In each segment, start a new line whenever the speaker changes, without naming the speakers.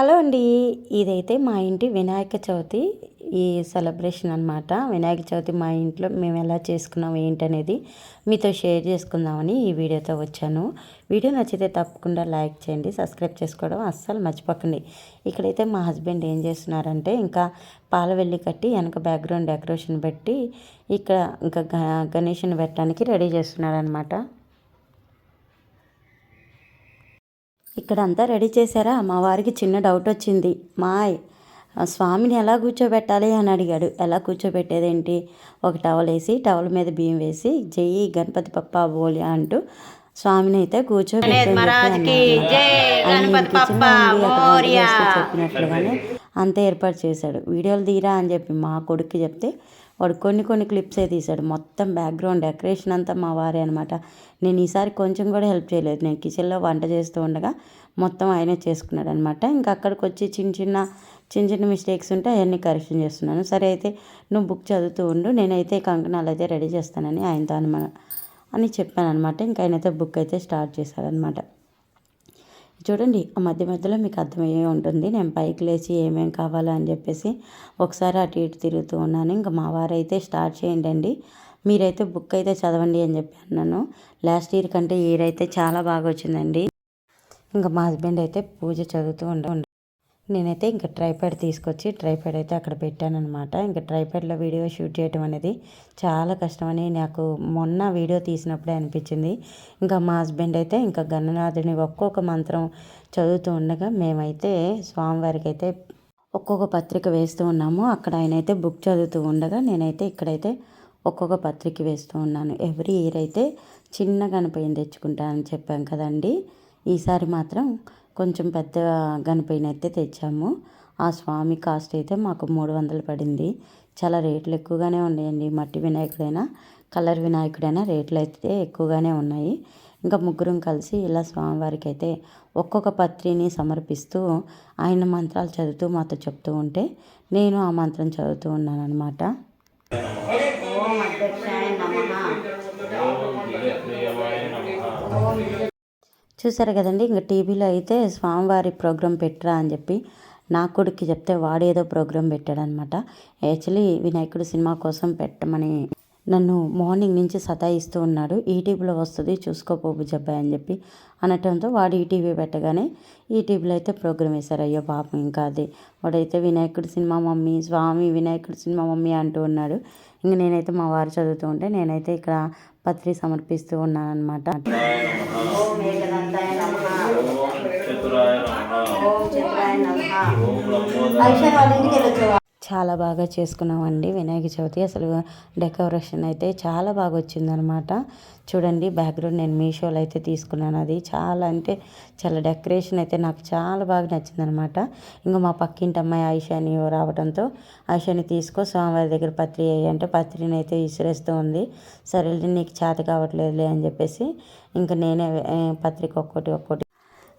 Hello అండి. ఇదైతే మా ఇంటి వినాయక చవితి ఈ సెలబ్రేషన్ అనమాట వినాయక చవితి మా ఇంట్లో మేము ఎలా చేసుకున్నాం ఏంటనేది మీతో షేర్ చేసుకుందామని ఈ వీడియోతో వచ్చాను. వీడియో నచ్చితే తప్పకుండా లైక్ చేయండి సబ్స్క్రైబ్ చేసుకోవడం అస్సలు మర్చిపోకండి. ఇక్కడైతే మా హస్బెండ్ ఏం చేస్తున్నారంటే ఇంకా పాల వెళ్ళి కట్టి వెనక బ్యాక్గ్రౌండ్ డెకరేషన్ పెట్టి ఇక్కడ ఇంకా గణేషుని పెట్టడానికి రెడీ చేస్తున్నారనమాట ఇక్కడ అంతా రెడీ చేశారా? మా వారికి చిన్న డౌట్ వచ్చింది. మాయ్ స్వామిని ఎలా కూర్చోబెట్టాలి అని అడిగాడు. ఎలా కూర్చోబెట్టేదేంటి? ఒక టవల్ వేసి టవల్ మీద బియ్యం వేసి జై గణపతి పప్ప బోలి అంటూ స్వామిని అయితే కూర్చోబెట్టి చెప్పినట్లుగానే అంతే ఏర్పాటు చేశాడు. వీడియోలు తీరా అని చెప్పి మా కొడుకు చెప్తే వాడు కొన్ని కొన్ని క్లిప్సే తీశాడు. మొత్తం బ్యాక్గ్రౌండ్ డెకరేషన్ అంతా మా వారే అనమాట నేను ఈసారి కొంచెం కూడా హెల్ప్ చేయలేదు. నేను కిచెన్లో వంట చేస్తూ ఉండగా మొత్తం ఆయనే చేసుకున్నాడు అనమాట ఇంకా అక్కడికి వచ్చి చిన్న చిన్న చిన్న చిన్న మిస్టేక్స్ ఉంటే అవన్నీ కరెక్షన్ చేస్తున్నాను. సరే అయితే నువ్వు బుక్ చదువుతూ ఉండు. నేనైతే కంకణాలు అయితే రెడీ చేస్తానని ఆయనతో అనమాట అని చెప్పాను అనమాట ఇంకా ఆయనైతే బుక్ అయితే స్టార్ట్ చేశాడనమాట చూడండి ఆ మధ్య మధ్యలో మీకు అర్థమయ్యే ఉంటుంది. నేను పైకి లేచి ఏమేమి కావాలో అని చెప్పేసి ఒకసారి అటు ఇటు తిరుగుతూ ఉన్నాను. ఇంకా మా వారైతే స్టార్ట్ చేయండి మీరైతే బుక్ అయితే చదవండి అని చెప్పి అన్నాను. లాస్ట్ ఇయర్ కంటే ఇయర్ అయితే చాలా బాగా వచ్చిందండి. ఇంకా మా హస్బెండ్ అయితే పూజ చదువుతూ ఉండ నేనైతే ఇంకా ట్రైప్యాడ్ తీసుకొచ్చి ట్రైప్యాడ్ అయితే అక్కడ పెట్టానమాట ఇంకా ట్రైప్యాడ్లో వీడియో షూట్ చేయడం అనేది చాలా కష్టమని నాకు మొన్న వీడియో తీసినప్పుడే అనిపించింది. ఇంకా మా హస్బెండ్ అయితే ఇంకా గణనాథుని ఒక్కొక్క మంత్రం చదువుతూ ఉండగా మేమైతే స్వామివారికి అయితే ఒక్కొక్క పత్రిక వేస్తూ ఉన్నాము. అక్కడ ఆయన అయితే బుక్ చదువుతూ ఉండగా నేనైతే ఇక్కడైతే ఒక్కొక్క పత్రిక వేస్తూ ఉన్నాను. ఎవ్రీ ఇయర్ అయితే చిన్న గణపతిని తెచ్చుకుంటానని చెప్పాం కదండి. ఈసారి మాత్రం కొంచెం పెద్ద గణపయ్యని అయితే తెచ్చాము. ఆ స్వామి కాస్ట్ అయితే మాకు మూడు వందలు పడింది. చాలా రేట్లు ఎక్కువగానే ఉన్నాయండి. మట్టి వినాయకుడైనా కలర్ వినాయకుడైనా రేట్లు అయితే ఎక్కువగానే ఉన్నాయి. ఇంకా ముగ్గురం కలిసి ఇలా స్వామివారికి అయితే ఒక్కొక్క పత్రిని సమర్పిస్తూ ఆయన మంత్రాలు చదువుతూ మాతో చెప్తూ ఉంటే నేను ఆ మంత్రం చదువుతూ ఉన్నాను అనమాట చూసారు కదండి ఇంకా టీవీలో అయితే స్వామివారి ప్రోగ్రాం పెట్టరా అని చెప్పి నా కొడుక్కి చెప్తే వాడేదో ప్రోగ్రాం పెట్టాడనమాట. యాక్చువల్లీ వినాయకుడు సినిమా కోసం పెట్టమని నన్ను మార్నింగ్ నుంచి సతాయిస్తూ ఉన్నాడు. ఈటీవీలో వస్తుంది చూసుకోపోబు జబ్బాయి అని చెప్పి అనటంతో వాడు ఈటీవీ పెట్టగానే ఈటీవీలో అయితే ప్రోగ్రామ్ వేశారు. అయ్యో పాపం ఇంకా అది. వాడైతే వినాయకుడు సినిమా మమ్మీ స్వామి వినాయకుడు సినిమా మమ్మీ అంటూ ఉన్నాడు. ఇంక నేనైతే మా వారు చదువుతూ ఉంటే నేనైతే ఇక్కడ పత్రి సమర్పిస్తూ ఉన్నాను అనమాట చాలా బాగా చేసుకున్నామండి వినాయక చవితి. అసలు డెకరేషన్ అయితే చాలా బాగా వచ్చిందనమాట. చూడండి బ్యాక్గ్రౌండ్ నేను మీషోలో అయితే తీసుకున్నాను అది. చాలా అంటే చాలా డెకరేషన్ అయితే నాకు చాలా బాగా నచ్చిందనమాట. ఇంకా మా పక్కింటి అమ్మాయి ఆయిషాని రావడంతో ఐషాని తీసుకో స్వామివారి దగ్గర పత్రి అంటే పత్రిని అయితే విసిరేస్తూ ఉంది. సరే నీకు చేత కావట్లేదులే అని చెప్పేసి ఇంకా నేనే పత్రిక ఒక్కటి ఒక్కటి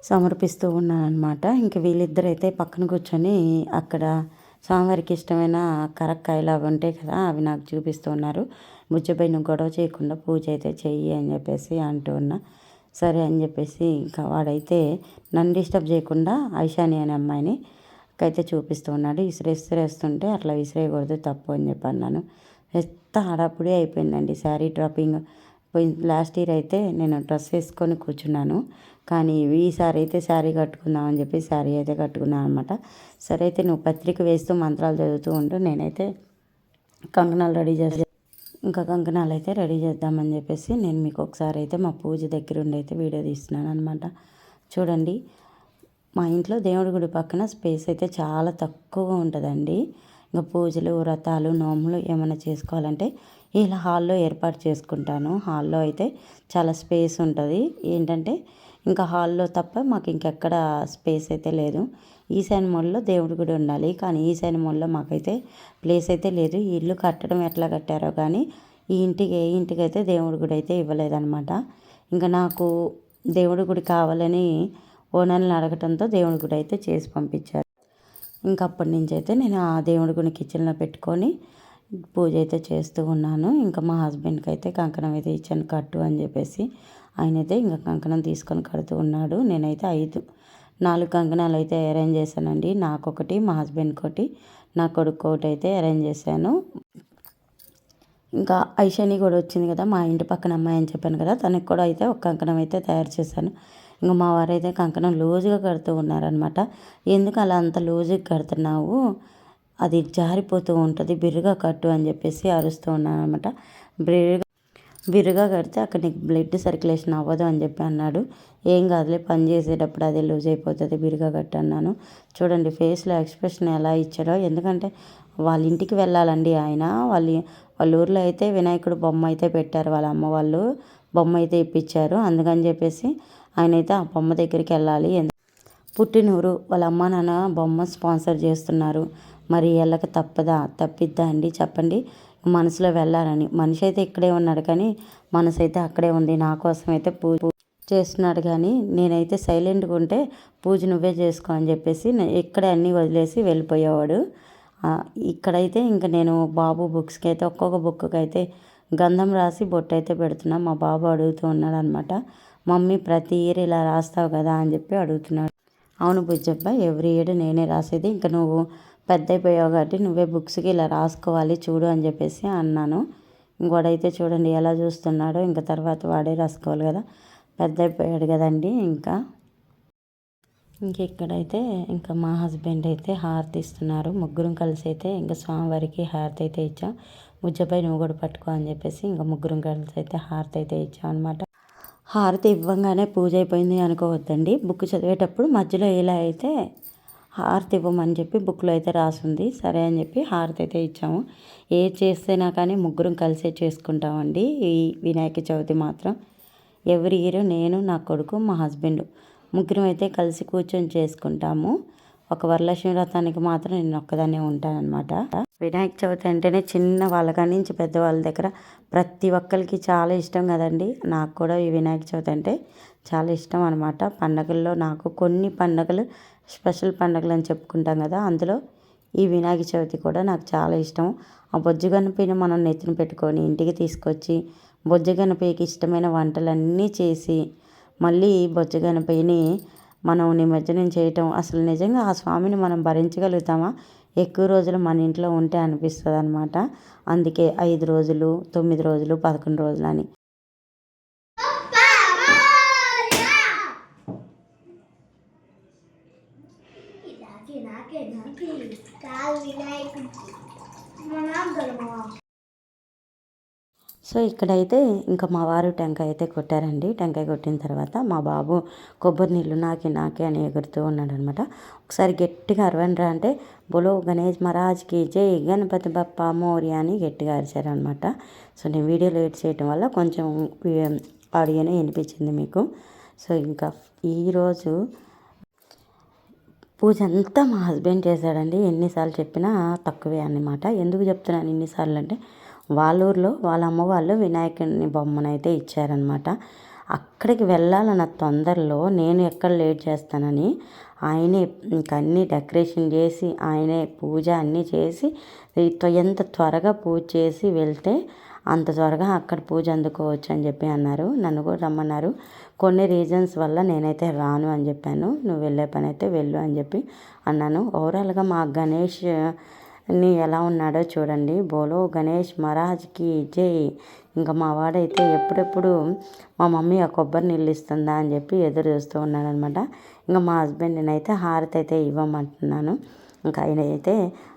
సమర్పిస్తూ ఉన్నాను అనమాట ఇంక వీళ్ళిద్దరైతే పక్కన కూర్చొని అక్కడ స్వామివారికి ఇష్టమైన కరక్కాయలు అవి ఉంటాయి కదా అవి నాకు చూపిస్తూ ఉన్నారు. బుజ్జపై నువ్వు గొడవ చేయకుండా పూజ అయితే చెయ్యి అని చెప్పేసి అంటూ ఉన్నా. సరే అని చెప్పేసి ఇంకా వాడైతే నన్ను డిస్టర్బ్ చేయకుండా ఐషాని అనే అమ్మాయిని అయితే చూపిస్తూ ఉన్నాడు. ఇసిరి అట్లా విసిరేయకూడదు తప్పు అని చెప్పి అన్నాను ఎంత హడాపుడి అయిపోయిందండి శారీ డ్రాపింగ్. లాస్ట్ ఇయర్ అయితే నేను డ్రెస్ వేసుకొని కూర్చున్నాను. కానీ ఈసారి అయితే శారీ కట్టుకుందామని చెప్పి శారీ అయితే కట్టుకున్నాను అనమాట సరే అయితే నువ్వు పత్రిక వేస్తూ మంత్రాలు చదువుతూ ఉంటూ నేనైతే కంకణాలు రెడీ చేసి ఇంకా కంకణాలు అయితే రెడీ చేద్దామని చెప్పేసి నేను మీకు ఒకసారి అయితే మా పూజ దగ్గర ఉండి అయితే వీడియో తీస్తున్నాను అనమాట చూడండి మా ఇంట్లో దేవుడి గుడి పక్కన స్పేస్ అయితే చాలా తక్కువగా ఉంటుందండి. ఇంకా పూజలు వ్రతాలు నోములు ఏమైనా చేసుకోవాలంటే ఇలా హాల్లో ఏర్పాటు చేసుకుంటాను. హాల్లో అయితే చాలా స్పేస్ ఉంటుంది. ఏంటంటే ఇంకా హాల్లో తప్ప మాకు ఇంకెక్కడ స్పేస్ అయితే లేదు. ఈశాన్య మూలలో దేవుడి గుడి ఉండాలి. కానీ ఈశాన్య మూలలో మాకైతే ప్లేస్ అయితే లేదు. ఈ ఇల్లు కట్టడం ఎట్లా కట్టారో కానీ ఈ ఇంటికి ఏ ఇంటికి అయితే దేవుడి గుడి అయితే ఇవ్వలేదన్నమాట. ఇంకా నాకు దేవుడి గుడి కావాలని ఓనర్ని అడగటంతో దేవుడి గుడి అయితే చేసి పంపించారు. ఇంకా అప్పటి నుంచి అయితే నేను ఆ దేవుడి గుడి కిచెన్లో పెట్టుకొని పూజ అయితే చేస్తూ ఉన్నాను. ఇంకా మా హస్బెండ్కి అయితే కంకణం అయితే ఇచ్చాను. కట్టు అని చెప్పేసి ఆయన అయితే ఇంకా కంకణం తీసుకొని కడుతూ ఉన్నాడు. నేనైతే ఐదు నాలుగు కంకణాలు అయితే అరేంజ్ చేశానండి. నాకొకటి మా హస్బెండ్ ఒకటి నా కొడుకు ఒకటి అయితే అరేంజ్ చేశాను. ఇంకా ఐషని కూడా వచ్చింది కదా మా ఇంటి పక్కన అమ్మాయి అని చెప్పాను కదా తనకి కూడా అయితే ఒక కంకణం అయితే తయారు చేశాను. ఇంకా మా వారు అయితే కంకణం లూజుగా కడుతూ ఉన్నారనమాట ఎందుకు అలా అంత లూజుగా కడుతున్నావు? అది జారిపోతూ ఉంటుంది బిర్రుగా కట్టు అని చెప్పేసి అరుస్తూ ఉన్నాను అనమాట బిర్రుగా బిర్రుగా కడితే అక్కడ నీకు బ్లడ్ సర్క్యులేషన్ అవ్వదు అని చెప్పి అన్నాడు. ఏం కాదులే పని చేసేటప్పుడు అది లూజ్ అయిపోతుంది బిర్రుగా కట్టు అన్నాను. చూడండి ఫేస్లో ఎక్స్ప్రెషన్ ఎలా ఇచ్చాడో. ఎందుకంటే వాళ్ళ ఇంటికి వెళ్ళాలండి ఆయన. వాళ్ళ వాళ్ళ ఊర్లో అయితే వినాయకుడు బొమ్మ అయితే పెట్టారు వాళ్ళ అమ్మ వాళ్ళు. బొమ్మ అయితే ఇప్పించారు. అందుకని చెప్పేసి ఆయన అయితే ఆ బొమ్మ దగ్గరికి వెళ్ళాలి. పుట్టినూరు వాళ్ళ అమ్మ నాన్న బొమ్మ స్పాన్సర్ చేస్తున్నారు. మరి వెళ్ళక తప్పదా? తప్పిద్దా అండి? చెప్పండి. మనసులో వెళ్ళాలని. మనిషి అయితే ఇక్కడే ఉన్నాడు కానీ మనసు అయితే అక్కడే ఉంది. నా కోసం అయితే పూజ చేస్తున్నాడు కానీ నేనైతే సైలెంట్గా ఉంటే పూజ నువ్వే చేసుకో అని చెప్పేసి ఇక్కడే అన్నీ వదిలేసి వెళ్ళిపోయేవాడు. ఇక్కడైతే ఇంకా నేను బాబు బుక్స్కి అయితే ఒక్కొక్క బుక్కి అయితే గంధం రాసి బొట్టు అయితే పెడుతున్నా. మా బాబు అడుగుతూ ఉన్నాడు అనమాట మమ్మీ ప్రతి ఇయర్ ఇలా రాస్తావు కదా? అని చెప్పి అడుగుతున్నాడు. అవును బుజ్జబ్బ ఎవ్రీ ఇయర్ నేనే రాసేది. ఇంకా నువ్వు పెద్ద అయిపోయావు కాబట్టి నువ్వే బుక్స్కి ఇలా రాసుకోవాలి చూడు అని చెప్పేసి అన్నాను. ఇంకోడైతే చూడండి ఎలా చూస్తున్నాడో ఇంకా తర్వాత వాడే రాసుకోవాలి కదా. పెద్ద అయిపోయాడు కదండి ఇంకా. ఇంక ఇక్కడైతే ఇంకా మా హస్బెండ్ అయితే హారతి ఇస్తున్నారు. ముగ్గురం కలిసి అయితే ఇంకా స్వామివారికి హారతి అయితే ఇచ్చాం. ముజ్జపై నువ్వు కూడా పట్టుకో అని చెప్పేసి ఇంకా ముగ్గురం కలిసి అయితే హారతి అయితే ఇచ్చాం అనమాట హారతి ఇవ్వంగానే పూజ అయిపోయింది అనుకోవద్దండి. బుక్ చదివేటప్పుడు మధ్యలో ఇలా అయితే హారతి ఇవ్వమని చెప్పి బుక్లో అయితే రాసింది. సరే అని చెప్పి హారతి అయితే ఇచ్చాము. ఏ చేస్తేనా కానీ ముగ్గురం కలిసే చేసుకుంటామండి. ఈ వినాయక చవితి మాత్రం. ఎవరి ఇయర్ నేను నా కొడుకు మా హస్బెండ్. ముగ్గురం అయితే కలిసి కూర్చొని చేసుకుంటాము. ఒక వరలక్ష్మి వ్రతానికి మాత్రం నేను ఒక్కదాన్నే ఉంటానన్నమాట. వినాయక చవితి అంటేనే చిన్న వాళ్ళ నుంచి పెద్దవాళ్ళ దగ్గర ప్రతి ఒక్కరికి చాలా ఇష్టం కదండి. నాకు కూడా ఈ వినాయక చవితి అంటే చాలా ఇష్టం అనమాట పండగల్లో నాకు కొన్ని పండగలు స్పెషల్ పండుగలు అని చెప్పుకుంటాం కదా అందులో ఈ వినాయక చవితి కూడా నాకు చాలా ఇష్టం. ఆ బొజ్జు మనం నెత్తిన పెట్టుకొని ఇంటికి తీసుకొచ్చి బొజ్జు ఇష్టమైన వంటలన్నీ చేసి మళ్ళీ బొజ్జుగనపైని మనం నిమజ్జనం చేయటం అసలు నిజంగా ఆ స్వామిని మనం భరించగలుగుతామా? ఎక్కువ రోజులు మన ఇంట్లో ఉంటే అనిపిస్తుంది అనమాట అందుకే ఐదు రోజులు తొమ్మిది రోజులు పదకొండు రోజులు అని. సో ఇక్కడైతే ఇంకా మా వారు టెంకాయ అయితే కొట్టారండి. టెంకాయ కొట్టిన తర్వాత మా బాబు కొబ్బరి నీళ్ళు నాకి నాకే అని ఎగురుతూ ఉన్నాడు అనమాట ఒకసారి గట్టిగా అరవండ్రా అంటే బొలో గణేష్ మహారాజ్కి జై గణపతి బప్ప మోరి అని గట్టిగా అరిచారనమాట. సో నేను వీడియోలో ఎడిట్ చేయడం వల్ల కొంచెం ఆడియోనే వినిపించింది మీకు. సో ఇంకా ఈరోజు పూజ అంతా మా హస్బెండ్ చేశాడండి. ఎన్నిసార్లు చెప్పినా తక్కువే అన్నమాట. ఎందుకు చెప్తున్నాను ఎన్నిసార్లు అంటే వాళ్ళ ఊర్లో వాళ్ళ అమ్మ వాళ్ళు వినాయకుని బొమ్మనైతే ఇచ్చారనమాట అక్కడికి వెళ్ళాలన్న తొందరలో నేను ఎక్కడ లేట్ చేస్తానని ఆయనే ఇంక అన్నీ డెకరేషన్ చేసి ఆయనే పూజ అన్నీ చేసి ఎంత త్వరగా పూజ చేసి వెళ్తే అంత త్వరగా అక్కడ పూజ అందుకోవచ్చు అని చెప్పి అన్నారు. నన్ను కూడా రమ్మన్నారు. కొన్ని రీజన్స్ వల్ల నేనైతే రాను అని చెప్పాను. నువ్వు వెళ్ళే పని అయితే వెళ్ళు అని చెప్పి అన్నాను. ఓవరాల్గా మా గణేష్ని ఎలా ఉన్నాడో చూడండి. బోలో గణేష్ మహారాజ్కి జై. ఇంకా మా వాడైతే ఎప్పుడెప్పుడు మా మమ్మీ ఆ కొబ్బరి నీళ్ళు ఇస్తుందా అని చెప్పి ఎదురు చూస్తూ ఉన్నాడనమాట. ఇంకా మా హస్బెండ్ నేనైతే హారతి అయితే ఇవ్వమంటున్నాను. ఇంకా ఆయన అయితే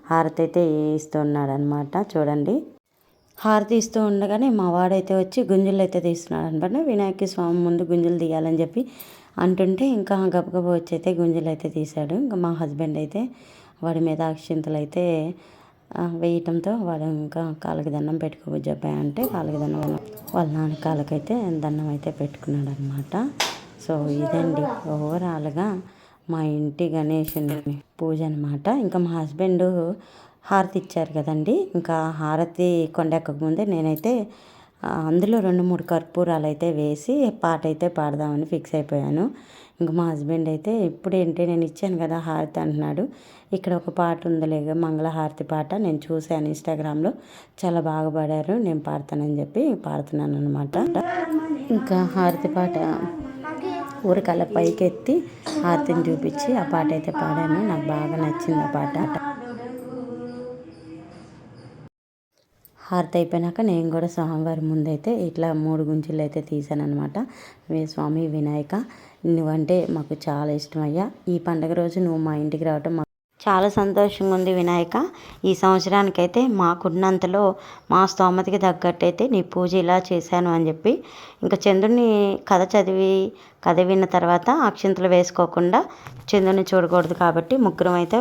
హారతి అయితే ఇస్తున్నాడనమాట. చూడండి. హారతి ఇస్తూ ఉండగానే మా వాడైతే వచ్చి గుంజులు అయితే తీస్తున్నాడు అనమాట వినాయక స్వామి ముందు గుంజులు తీయాలని చెప్పి అంటుంటే ఇంకా గబగబ వచ్చి అయితే గుంజులు అయితే తీశాడు. ఇంకా మా హస్బెండ్ అయితే వాడి మీద అక్షింతలు అయితే వేయటంతో వాడు ఇంకా కాళ్ళకి దండం పెట్టుకోవచ్చు అబ్బాయి అంటే కాళ్ళకి దండం వాళ్ళ నాన్న కాళ్ళకైతే దండం అయితే పెట్టుకున్నాడు అనమాట సో ఇదండి ఓవరాల్గా మా ఇంటి గణేషుని పూజ అనమాట. ఇంకా మా హస్బెండ్ హారతి ఇచ్చారు కదండి. ఇంకా హారతి కొండెక్కక ముందే నేనైతే అందులో రెండు మూడు కర్పూరాలు అయితే వేసి పాట అయితే పాడదామని ఫిక్స్ అయిపోయాను. ఇంక మా హస్బెండ్ అయితే ఇప్పుడు ఏంటి? నేను ఇచ్చాను కదా హారతి అంటున్నాడు. ఇక్కడ ఒక పాట ఉందిలే మంగళహారతి పాట. నేను చూశాను ఇన్స్టాగ్రామ్లో. చాలా బాగా పాడారు. నేను పాడతానని చెప్పి పాడుతున్నాను అనమాట ఇంకా హారతి పాట ఊరికల్ల పైకెత్తి హారతిని చూపించి ఆ పాట అయితే పాడాను. నాకు బాగా నచ్చింది ఆ పాట. హారతి అయిపోయినాక నేను కూడా స్వామివారి ముందైతే ఇట్లా మూడు గుంజీలు అయితే తీసాను అనమాట స్వామి వినాయక. నువ్వంటే మాకు చాలా ఇష్టమయ్యా. ఈ పండుగ రోజు నువ్వు మా ఇంటికి రావటం మాకు చాలా సంతోషంగా ఉంది వినాయక. ఈ సంవత్సరానికైతే మాకున్నంతలో మా స్తోమతకి తగ్గట్టయితే నీ పూజ ఇలా చేశాను అని చెప్పి ఇంకా చంద్రుని కథ చదివి కథ విన్న తర్వాత అక్షింతలు వేసుకోకుండా చంద్రుని చూడకూడదు కాబట్టి ముగ్గురం అయితే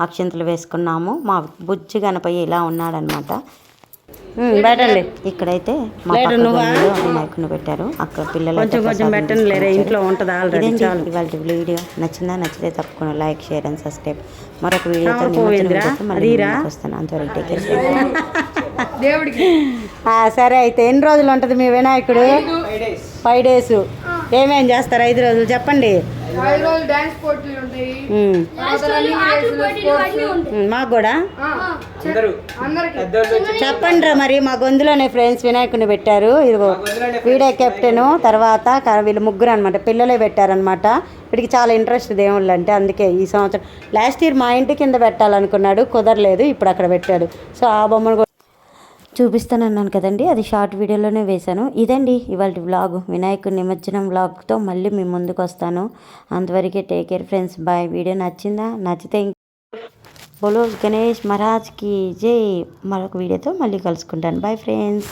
అక్షింతలు వేసుకున్నాము. మా బుజ్జి గణపయ్య ఇలా ఉన్నాడనమాట పెట్టండి ఇక్కడైతే మా వినాయకుని పెట్టారు. అక్కడ పిల్లలు కొంచెం కొంచెం పెట్టండి లేరా ఇంట్లో ఉంటుంది ఆల్రెడీ చాలు. ఇవాళ వీడియో. నచ్చిందా? నచ్చితే తప్పకుండా లైక్ షేర్ అండ్ సబ్స్క్రైబ్. మరొక వీడియోతో మళ్ళీ వస్తాను. అంతవరకు.
దేవుడికి.
ఆ, సరే అయితే ఎన్ని రోజులు ఉంటుంది మీ వినాయకుడు? ఫైవ్ డేస్ ఏమేం చేస్తారు ఐదు రోజులు? చెప్పండి.
ఐదు రోజులు డాన్స్ పోటీలు ఉంటాయి.
మాకు కూడా.
ఆ, అందరికి.
చెప్పండి రా మరి మా గొంతులోనే ఫ్రెండ్స్ వినాయకుడిని పెట్టారు. ఇదిగో వీడే కెప్టెన్ తర్వాత వీళ్ళు ముగ్గురు అనమాట పిల్లలే పెట్టారనమాట వీడికి చాలా ఇంట్రెస్ట్ దేవుళ్ళు అంటే అందుకే ఈ సంవత్సరం. లాస్ట్ ఇయర్ మా ఇంటి కింద పెట్టాలనుకున్నాడు కుదరలేదు ఇప్పుడు అక్కడ పెట్టాడు. సో ఆ బొమ్మను కూడా చూపిస్తానన్నాను కదండి. అది షార్ట్ వీడియోలోనే వేశాను. ఇదండి ఇవాళ వ్లాగ్. వినాయకుడి నిమజ్జనం వ్లాగ్తో మళ్ళీ మీ ముందుకు వస్తాను. అంతవరకే take care friends bye video నచ్చిందా? నచ్చితే బోలో గణేష్ మహారాజ్కి జై. మరొక వీడియోతో మళ్ళీ కలుసుకుంటాను. Bye friends